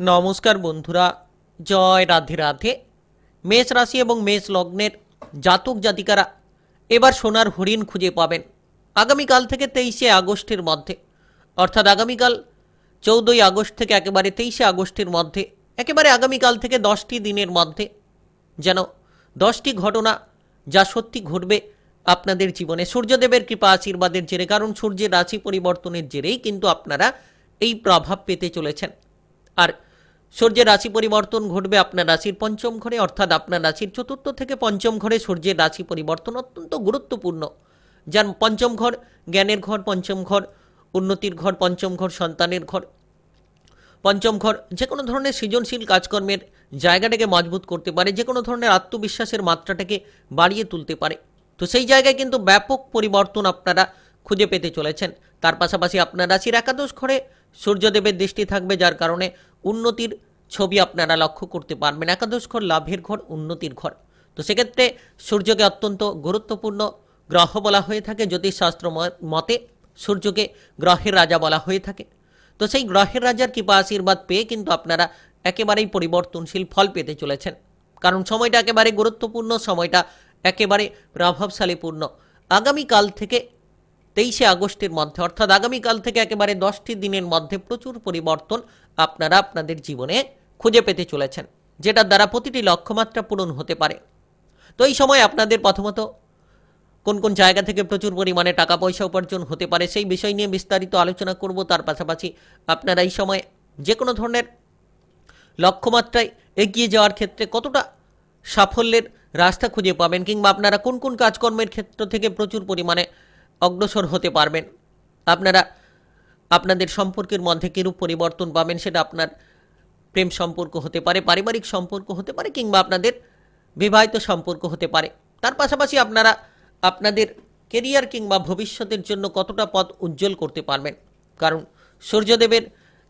নমস্কার বন্ধুরা, জয় রাধে রাধে। মেষ রাশি এবং মেষ লগ্নের জাতক জাতিকারা এবার সোনার হরিণ খুঁজে পাবেন আগামীকাল থেকে তেইশে আগস্টের মধ্যে। অর্থাৎ আগামীকাল চৌদ্দই আগস্ট থেকে একেবারে তেইশে আগস্টের মধ্যে, একেবারে আগামীকাল থেকে দশটি দিনের মধ্যে যেন দশটি ঘটনা যা সত্যি ঘটবে আপনাদের জীবনে। সূর্যদেবের কৃপা আশীর্বাদের জেরে, কারণ সূর্যের রাশি পরিবর্তনের জেরেই কিন্তু আপনারা এই প্রভাব পেতে চলেছেন। আর সূর্যের রাশি পরিবর্তন ঘটবে আপনার রাশির পঞ্চম ঘরে, অর্থাৎ আপনার রাশির চতুর্থ থেকে পঞ্চম ঘরে সূর্যের রাশি পরিবর্তন অত্যন্ত গুরুত্বপূর্ণ। যার পঞ্চম ঘর, জ্ঞানের ঘর, পঞ্চম ঘর, উন্নতির ঘর, পঞ্চম ঘর, সন্তানের ঘর। পঞ্চম ঘর যে কোনো ধরনের সৃজনশীল কাজকর্মের জায়গাটাকে মজবুত করতে পারে যে কোনো ধরনের আত্মবিশ্বাসের মাত্রাটাকে বাড়িয়ে তুলতে পারে। তো সেই জায়গায় কিন্তু ব্যাপক পরিবর্তন আপনারা খুঁজে পেতে চলেছেন। তার পাশাপাশি আপনার রাশির একাদশ ঘরে সূর্যদেবের দৃষ্টি থাকবে, যার কারণে উন্নতির ছবি আপনারা লক্ষ্য করতে পারবেন। একাদশ ঘর, লাভের ঘর, উন্নতির ঘর। তো সেক্ষেত্রে সূর্যকে অত্যন্ত গুরুত্বপূর্ণ গ্রহ বলা হয়ে থাকে। জ্যোতিষশাস্ত্র মতে সূর্যকে গ্রহের রাজা বলা হয়ে থাকে। তো সেই গ্রহের রাজার কৃপা আশীর্বাদ পেয়ে কিন্তু আপনারা একেবারেই পরিবর্তনশীল ফল পেতে চলেছেন। কারণ সময়টা একেবারে গুরুত্বপূর্ণ, সময়টা একেবারে প্রভাবশালীপূর্ণ। আগামীকাল থেকে তেইশে আগস্টের মধ্যে, অর্থাৎ আগামীকাল থেকে একেবারে দশটি দিনের মধ্যে প্রচুর পরিবর্তন আপনারা আপনাদের জীবনে খুঁজে পেতে চলেছেন, যেটার দ্বারা প্রতিটি লক্ষ্যমাত্রা পূরণ হতে পারে। তো এই সময় আপনাদের প্রথমত কোন কোন জায়গা থেকে প্রচুর পরিমাণে টাকা পয়সা উপার্জন হতে পারে সেই বিষয় নিয়ে বিস্তারিত আলোচনা করব। তার পাশাপাশি আপনারা এই সময় যে কোনো ধরনের লক্ষ্যমাত্রায় এগিয়ে যাওয়ার ক্ষেত্রে কতটা সাফল্যের রাস্তা খুঁজে পাবেন কিংবা আপনারা কোন কোন কাজকর্মের ক্ষেত্র থেকে প্রচুর পরিমাণে অগ্রসর হতে পারবেন, আপনারা আপনাদের সম্পর্কের মধ্যে কীরূপ পরিবর্তন পাবেন সেটা আপনার প্রেম সম্পর্ক হতে পারে, পারিবারিক সম্পর্ক হতে পারে, কিংবা আপনাদের বিবাহিত সম্পর্ক হতে পারে। তার পাশাপাশি আপনারা আপনাদের কেরিয়ার কিংবা ভবিষ্যতের জন্য কতটা পথ উজ্জ্বল করতে পারবেন। কারণ সূর্যদেবের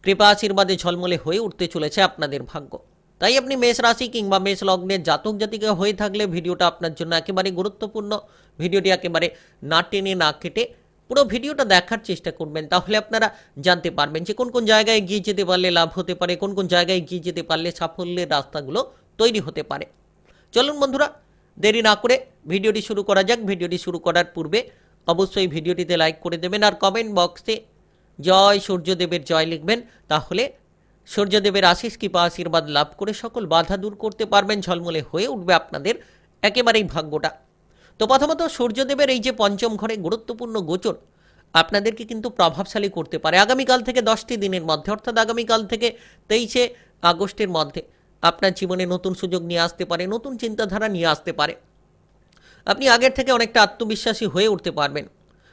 কৃপা আশীর্বাদে ঝলমলে হয়ে উঠতে চলেছে আপনাদের ভাগ্য। তাই আপনি মেষ রাশি কিংবা মেষ লগ্নের জাতক জাতিকা হয়ে থাকলে ভিডিওটা আপনার জন্য একেবারে গুরুত্বপূর্ণ। ভিডিওটি একেবারে না টেনে না কেটে পুরো ভিডিওটা দেখার চেষ্টা করবেন, তাহলে আপনারা জানতে পারবেন যে কোন কোন জায়গায় গিয়ে যেতে পারলে লাভ হতে পারে, কোন কোন জায়গায় গিয়ে যেতে পারলে সাফল্যের রাস্তাগুলো তৈরি হতে পারে। চলুন বন্ধুরা, দেরি না করে ভিডিওটি শুরু করা যাক। ভিডিওটি শুরু করার পূর্বে অবশ্যই ভিডিওটিতে লাইক করে দেবেন আর কমেন্ট বক্সে জয় সূর্যদেবের জয় লিখবেন, তাহলে সূর্যদেবের আশিস কৃপা আশীর্বাদ লাভ করে সকল বাধা দূর করতে পারবেন, ঝলমলে হয়ে উঠবে আপনাদের একেবারেই ভাগ্যটা। তো প্রথমত সূর্যদেবের এই যে পঞ্চম ঘরে গুরুত্বপূর্ণ গোচর, আপনাদেরকে কিন্তু প্রভাবশালী করতে পারে আগামীকাল থেকে দশটি দিনের মধ্যে, অর্থাৎ আগামীকাল থেকে তেইশে আগস্টের মধ্যে আপনার জীবনে নতুন সুযোগ নিয়ে আসতে পারে, নতুন চিন্তাধারা নিয়ে আসতে পারে। আপনি আগের থেকে অনেকটা আত্মবিশ্বাসী হয়ে উঠতে পারবেন।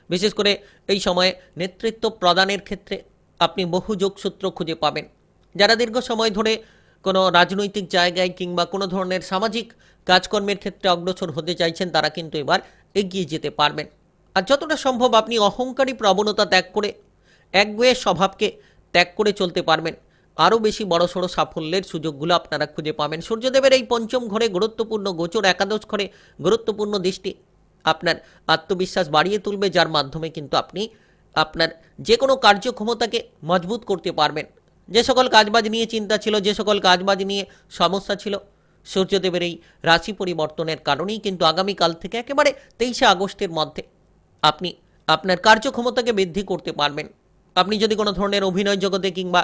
বিশেষ করে এই সময়ে নেতৃত্ব প্রদানের ক্ষেত্রে আপনি বহু যোগসূত্র খুঁজে পাবেন। যারা দীর্ঘ সময় ধরে কোনো রাজনৈতিক জায়গায় কিংবা কোনো ধরনের সামাজিক কাজকর্মের ক্ষেত্রে অগ্রসর হতে চাইছেন তারা কিন্তু এবার এগিয়ে যেতে পারবেন। আর যতটা সম্ভব আপনি অহংকারী প্রবণতা ত্যাগ করে, একগুয়ে স্বভাবকে ত্যাগ করে চলতে পারবেন। আরও বেশি বড়সড় সাফল্যের সুযোগগুলো আপনারা খুঁজে পাবেন। সূর্যদেবের এই পঞ্চম ঘরে গুরুত্বপূর্ণ গোচর, একাদশ ঘরে গুরুত্বপূর্ণ দৃষ্টি আপনার আত্মবিশ্বাস বাড়িয়ে তুলবে, যার মাধ্যমে কিন্তু আপনি আপনার যে কোনো কার্যক্ষমতাকে মজবুত করতে পারবেন। যে সকল কাজবাজ নিয়ে চিন্তা ছিল, যে সকল কাজবাজ নিয়ে সমস্যা ছিল, সূর্যদেবের এই রাশি পরিবর্তনের কারণেই কিন্তু আগামীকাল থেকে একেবারে তেইশে আগস্টের মধ্যে আপনি আপনার কার্যক্ষমতাকে বৃদ্ধি করতে পারবেন। আপনি যদি কোনো ধরনের অভিনয় জগতে কিংবা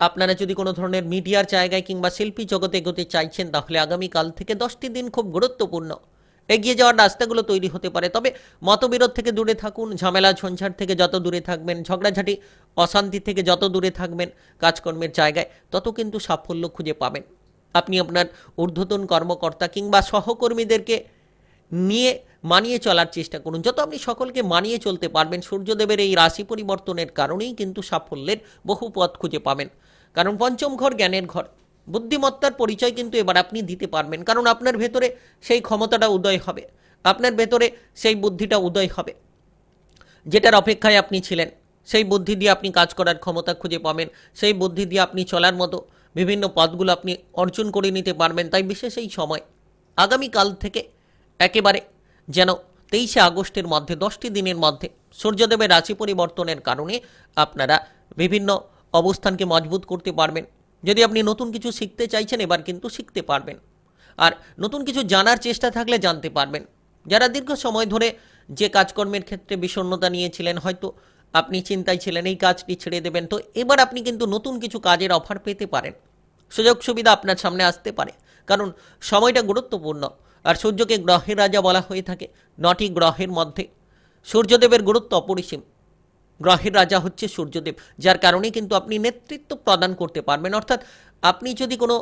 আপনারা যদি কোনো ধরনের মিডিয়ার জায়গায় কিংবা শিল্পী জগতে এগোতে চাইছেন, তাহলে আগামীকাল থেকে দশটি দিন খুব গুরুত্বপূর্ণ। এগিয়ে যাওয়ার রাস্তাগুলো তৈরি হতে পারে। তবে মতবিরোধ থেকে দূরে থাকুন, ঝামেলা ঝঞ্ঝাট থেকে যত দূরে থাকবেন, ঝগড়াঝাটি, অশান্তি থেকে যত দূরে থাকবেন কাজকর্মের জায়গায়, তত কিন্তু সাফল্য খুঁজে পাবেন। আপনি আপনার ঊর্ধ্বতন কর্মকর্তা কিংবা সহকর্মীদেরকে নিয়ে মানিয়ে চলার চেষ্টা করুন। যত আপনি সকলকে মানিয়ে চলতে পারবেন, সূর্যদেবের এই রাশি পরিবর্তনের কারণেই কিন্তু সাফল্যের বহু পথ খুঁজে পাবেন। কারণ পঞ্চম ঘর জ্ঞানের ঘর। বুদ্ধিমত্তার পরিচয় কিন্তু এবার আপনি দিতে পারবেন, কারণ আপনার ভেতরে সেই ক্ষমতাটা উদয় হবে, আপনার ভেতরে সেই বুদ্ধিটা উদয় হবে। যেটার অপেক্ষায় আপনি ছিলেন, সেই বুদ্ধি দিয়ে আপনি কাজ করার ক্ষমতা খুঁজে পাবেন, সেই বুদ্ধি দিয়ে আপনি চলার মতো বিভিন্ন পদগুলো আপনি অর্জন করে নিতে পারবেন, তাই বিশেষ এই সময়। আগামীকাল থেকে একেবারে যেন তেইশে আগস্টের মধ্যে, দশটি দিনের মধ্যে সূর্যদেবের রাশি পরিবর্তনের কারণে আপনারা বিভিন্ন অবস্থানকে মজবুত করতে পারবেন। যদি আপনি নতুন কিছু শিখতে চাইছেন, এবার কিন্তু শিখতে পারবেন। আর নতুন কিছু জানার চেষ্টা থাকলে জানতে পারবেন। যারা দীর্ঘ সময় ধরে যে কাজকর্মের ক্ষেত্রে বিষণ্ণতা নিয়েছিলেন, হয়তো আপনি চিন্তায় ছিলেন, এই কাজটি ছেড়ে দেবেন। তো এবার আপনি কিন্তু নতুন কিছু কাজের অফার পেতে পারেন। সুযোগ সুবিধা আপনার সামনে আসতে পারে। কারণ সময়টা গুরুত্বপূর্ণ। আর সূর্যকে গ্রহের রাজা বলা হয়ে থাকে, নটি গ্রহের মধ্যে। সূর্যদেবের গুরুত্ব অপরিসীম। গ্রহের রাজা হচ্ছে সূর্যদেব, যার কারণে কিন্তু আপনি নেতৃত্ব প্রদান করতে পারবেন। অর্থাৎ আপনি যদি কোনো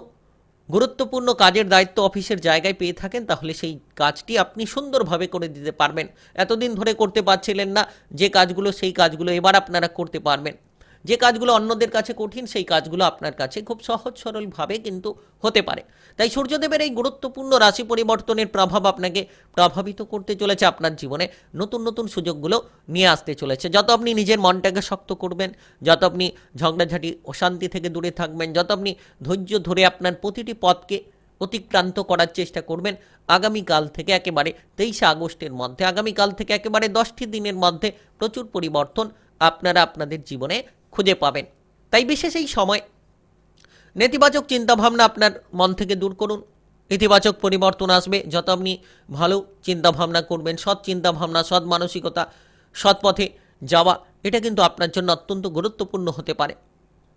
গুরুত্বপূর্ণ কাজের দায়িত্ব অফিসের জায়গায় পেয়ে থাকেন, তাহলে সেই কাজটি আপনি সুন্দরভাবে করে দিতে পারবেন। এতদিন ধরে করতে পারছিলেন না, যে কাজগুলো সেই কাজগুলো এবার আপনারা করতে পারবেন। যে কাজগুলো অন্যদের কাছে কঠিন, সেই কাজগুলো আপনার কাছে খুব সহজ, সরলভাবে কিন্তু হতে পারে। তাই সূর্যদেবের এই গুরুত্বপূর্ণ রাশি পরিবর্তনের প্রভাব আপনাকে প্রভাবিত করতে চলেছে, আপনার জীবনে নতুন নতুন সুযোগগুলো নিয়ে আসতে চলেছে। যত আপনি নিজের মনটাকে শক্ত করবেন, যত আপনি ঝগড়াঝাটি, অশান্তি থেকে দূরে থাকবেন, যত আপনি ধৈর্য ধরে আপনার প্রতিটি পথকে অতিক্রান্ত করার চেষ্টা করবেন, আগামীকাল থেকে একেবারে তেইশে আগস্টের মধ্যে, আগামীকাল থেকে একেবারে দশটি দিনের মধ্যে প্রচুর পরিবর্তন আপনারা আপনাদের জীবনে খুঁজে পাবেন। তাই বিশেষ এই সময়। নেতিবাচক চিন্তাভাবনা আপনার মন থেকে দূর করুন। ইতিবাচক পরিবর্তন আসবে। যত আপনি ভালো চিন্তাভাবনা করবেন, সৎ চিন্তাভাবনা, সৎ মানসিকতা, সৎ পথে যাওয়া, এটা কিন্তু আপনার জন্য অত্যন্ত গুরুত্বপূর্ণ হতে পারে।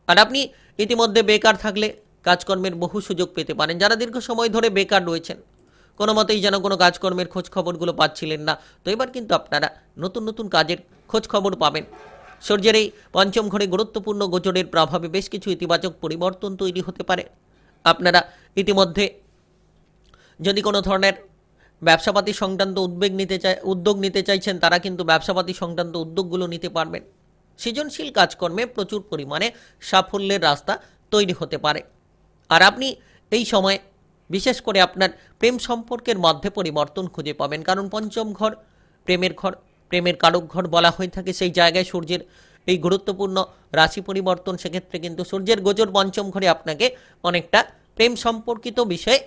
আর আপনি ইতিমধ্যে বেকার থাকলে কাজকর্মের বহু সুযোগ পেতে পারেন। যারা দীর্ঘ সময় ধরে বেকার রয়েছেন, কোনো মতেই যেন কোনো কাজকর্মের খোঁজ খবরগুলো পাচ্ছিলেন না। তো এবার কিন্তু আপনারা নতুন নতুন কাজের খোঁজ খবর পাবেন। সূর্যের এই পঞ্চম ঘরে গুরুত্বপূর্ণ গোচরের প্রভাবে বেশ কিছু ইতিবাচক পরিবর্তন তৈরি হতে পারে। আপনারা ইতিমধ্যে যদি কোনো ধরনের ব্যবসাপাতি সংক্রান্ত উদ্বেগ নিতে চাই, উদ্যোগ নিতে চাইছেন, তারা কিন্তু ব্যবসাপাতি সংক্রান্ত উদ্যোগগুলো নিতে পারবেন। সৃজনশীল কাজকর্মে প্রচুর পরিমাণে সাফল্যের রাস্তা তৈরি হতে পারে। আর আপনি এই সময় বিশেষ করে আপনার প্রেম সম্পর্কের মধ্যে পরিবর্তন খুঁজে পাবেন, কারণ পঞ্চম ঘর প্রেমের ঘর। প্রেমের কারক ঘর বলা হয়ে থাকে, সেই জায়গায় সূর্যের এই গুরুত্বপূর্ণ রাশি পরিবর্তন। সেক্ষেত্রে কিন্তু সূর্যের গোচর পঞ্চম ঘরে আপনাকে অনেকটা প্রেম সম্পর্কিত বিষয়ে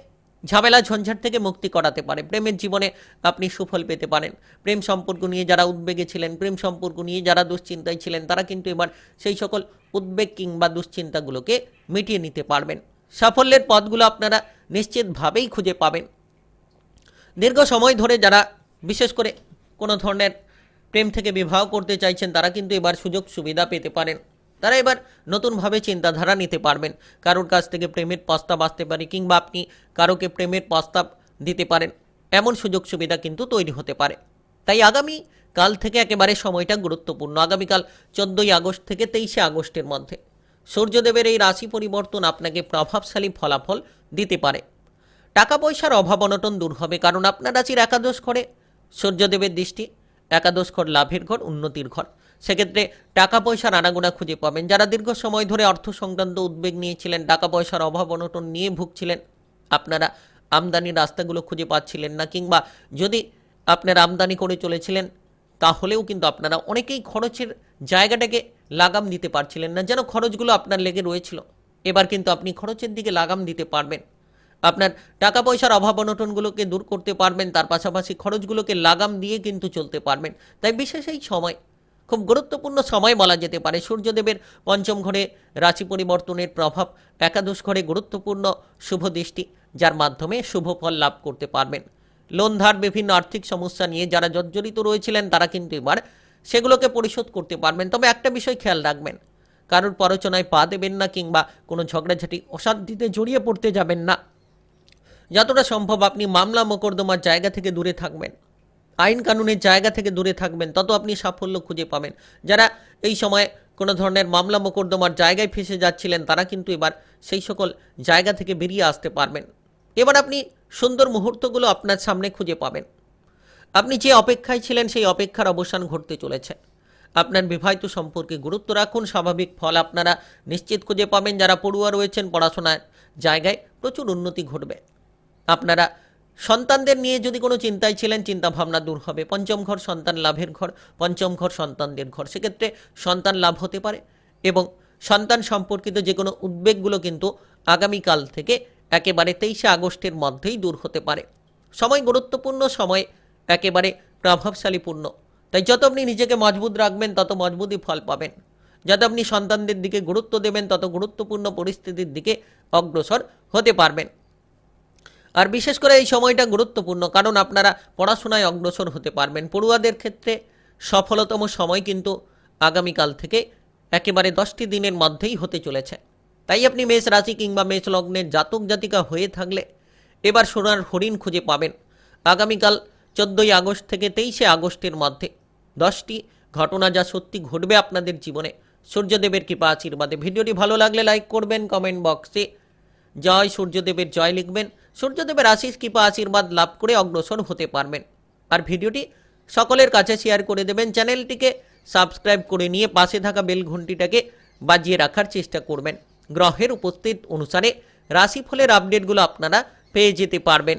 ঝামেলা, ঝঞ্ঝাট থেকে মুক্তি করাতে পারে। প্রেমের জীবনে আপনি সুফল পেতে পারেন। প্রেম সম্পর্ক নিয়ে যারা উদ্বেগে ছিলেন, প্রেম সম্পর্ক নিয়ে যারা দুশ্চিন্তায় ছিলেন, তারা কিন্তু এবার সেই সকল উদ্বেগ কিংবা দুশ্চিন্তাগুলোকে মিটিয়ে নিতে পারবেন। সাফল্যের পথগুলো আপনারা নিশ্চিতভাবেই খুঁজে পাবেন। দীর্ঘ সময় ধরে যারা, বিশেষ করে কোনো ধরনের প্রেম থেকে বিবাহ করতে চাইছেন, তারা কিন্তু এবার সুযোগ সুবিধা পেতে পারেন। তারা এবার নতুনভাবে চিন্তাধারা নিতে পারবেন। কারোর কাছ থেকে প্রেমের প্রস্তাব আসতে পারে কিংবা আপনি কারোকে প্রেমের প্রস্তাব দিতে পারেন, এমন সুযোগ সুবিধা কিন্তু তৈরি হতে পারে। তাই আগামী কাল থেকে একেবারে সময়টা গুরুত্বপূর্ণ। আগামীকাল চোদ্দোই আগস্ট থেকে তেইশে আগস্টের মধ্যে সূর্যদেবের এই রাশি পরিবর্তন আপনাকে প্রভাবশালী ফলাফল দিতে পারে। টাকা পয়সার অভাব অনটন দূর হবে, কারণ আপনার রাশির একাদশ করে সূর্যদেবের দৃষ্টি একাদশ ঘর, লাভের ঘর, উন্নতির ঘর। সেক্ষেত্রে টাকা পয়সার আনাগোনা খুঁজে পাবেন। যারা দীর্ঘ সময় ধরে অর্থ সংক্রান্ত উদ্বেগ নিয়েছিলেন টাকা পয়সার অভাব অনটন নিয়ে ভুগছিলেন, আপনারা আমদানির রাস্তাগুলো খুঁজে পাচ্ছিলেন না, কিংবা যদি আপনারা আমদানি করে চলেছিলেন, তাহলেও কিন্তু আপনারা অনেকেই খরচের জায়গাটাকে লাগাম দিতে পারছিলেন না, যেন খরচগুলো আপনার লেগে রয়েছিল। এবার কিন্তু আপনি খরচের দিকে লাগাম দিতে পারবেন। আপনার টাকা পয়সার অভাব অনটনগুলোকে দূর করতে পারবেন, তার পাশাপাশি খরচগুলোকে লাগাম দিয়ে কিন্তু চলতে পারবেন। তাই বিশেষ এই সময়, খুব গুরুত্বপূর্ণ সময় বলা যেতে পারে, সূর্যদেবের পঞ্চম ঘরে রাশি পরিবর্তনের প্রভাব, একাদশ ঘরে গুরুত্বপূর্ণ শুভ দৃষ্টি, যার মাধ্যমে শুভ ফল লাভ করতে পারবেন। লোন ধার বিভিন্ন আর্থিক সমস্যা নিয়ে যারা জর্জরিত রয়েছিলেন, তারা কিন্তু এবার সেগুলোকে পরিশোধ করতে পারবেন। তবে একটা বিষয় খেয়াল রাখবেন, কারোর পরচনায় পা দেবেন না কিংবা কোনো ঝগড়াঝাটি, অশান্তিতে জড়িয়ে পড়তে যাবেন না। যতটা সম্ভব আপনি মামলা মোকদ্দমার জায়গা থেকে দূরে থাকবেন। আইন কানুনের জায়গা থেকে দূরে থাকবেন, তত আপনি সাফল্য খুঁজে পাবেন। যারা এই সময় কোনো ধরনের মামলা মোকদ্দমার জায়গায় ফেসে যাচ্ছিলেন, তারা কিন্তু এবার সেই সকল জায়গা থেকে বেরিয়ে আসতে পারবেন। এবার আপনি সুন্দর মুহূর্তগুলো আপনার সামনে খুঁজে পাবেন। আপনি যে অপেক্ষায় ছিলেন, সেই অপেক্ষার অবসান ঘটতে চলেছে। আপনার বিবাহিত সম্পর্কে গুরুত্ব রাখুন, স্বাভাবিক ফল আপনারা নিশ্চিত খুঁজে পাবেন। যারা পড়ুয়া রয়েছেন, পড়াশোনার জায়গায় প্রচুর উন্নতি ঘটবে। আপনারা সন্তানদের নিয়ে যদি কোনো চিন্তায় ছিলেন চিন্তা ভাবনা দূর হবে। পঞ্চম ঘর সন্তান লাভের ঘর, পঞ্চম ঘর সন্তানদের ঘর। সেক্ষেত্রে সন্তান লাভ হতে পারে এবং সন্তান সম্পর্কিত যে কোনো উদ্বেগগুলো কিন্তু আগামীকাল থেকে একেবারে তেইশে আগস্টের মধ্যেই দূর হতে পারে। সময় গুরুত্বপূর্ণ, সময় একেবারে প্রভাবশালীপূর্ণ। তাই যত আপনি নিজেকে মজবুত রাখবেন, তত মজবুতই ফল পাবেন। যত আপনি সন্তানদের দিকে গুরুত্ব দেবেন, তত গুরুত্বপূর্ণ পরিস্থিতির দিকে অগ্রসর হতে পারবেন। আর বিশেষ করে এই সময়টা গুরুত্বপূর্ণ, কারণ আপনারা পড়াশোনায় অগ্রসর হতে পারবেন। পড়ুয়াদের ক্ষেত্রে সফলতম সময় কিন্তু আগামীকাল থেকে একেবারে দশটি দিনের মধ্যেই হতে চলেছে। তাই আপনি মেষ রাশি কিংবা মেষ লগ্নের জাতক জাতিকা হয়ে থাকলে এবার সোনার হরিণ খুঁজে পাবেন। আগামীকাল চোদ্দোই আগস্ট থেকে তেইশে আগস্টের মধ্যে দশটি ঘটনা যা সত্যি ঘটবে আপনাদের জীবনে। সূর্যদেবের কৃপা আশীর্বাদে। ভিডিওটি ভালো লাগলে লাইক করবেন, কমেন্ট বক্সে জয় সূর্যদেবের জয় লিখবেন। সূর্যদেবের আশিস কৃপা আশীর্বাদ লাভ করে অগ্রসর হতে পারবেন। আর ভিডিওটি সকলের কাছে শেয়ার করে দেবেন। চ্যানেলটিকে সাবস্ক্রাইব করে নিয়ে পাশে থাকা বেল ঘন্টিটাকে বাজিয়ে রাখার চেষ্টা করবেন। গ্রহের উপস্থিত অনুসারে রাশিফলের আপডেটগুলো আপনারা পেয়ে যেতে পারবেন।